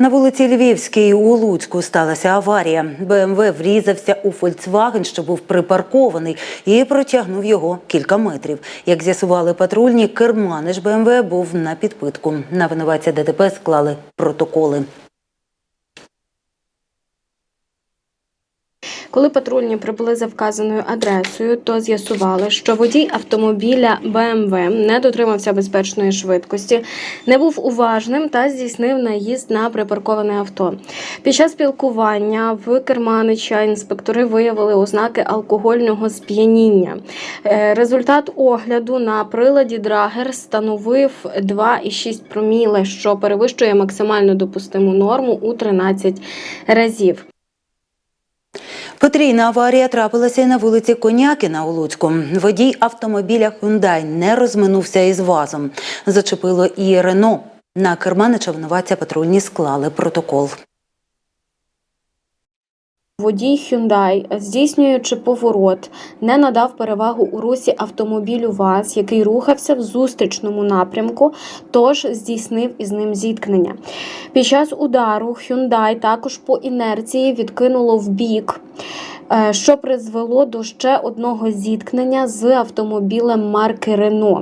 На вулиці Львівській у Луцьку сталася аварія. БМВ врізався у Фольксваген, що був припаркований, і протягнув його кілька метрів. Як з'ясували патрульні, керманич БМВ був на підпитку. На винуватця ДТП склали протоколи. Коли патрульні прибули за вказаною адресою, то з'ясували, що водій автомобіля BMW не дотримався безпечної швидкості, не був уважним та здійснив наїзд на припарковане авто. Під час спілкування в Керманича інспектори виявили ознаки алкогольного сп'яніння. Е, Результат огляду на приладі Драгер становив 2,6 проміле, що перевищує максимально допустиму норму у 13 разів. Потрійна аварія трапилася і на вулиці Конякіна у Луцьку. Водій автомобіля Hyundai не розминувся із вазом. Зачепило і Рено. На керманича винуватця патрульні склали протокол. Водій Hyundai, здійснюючи поворот, не надав перевагу у русі автомобілю ВАЗ, який рухався в зустрічному напрямку, тож здійснив із ним зіткнення. Під час удару Hyundai також по інерції відкинуло вбік, е, що призвело до ще одного зіткнення з автомобілем марки Renault.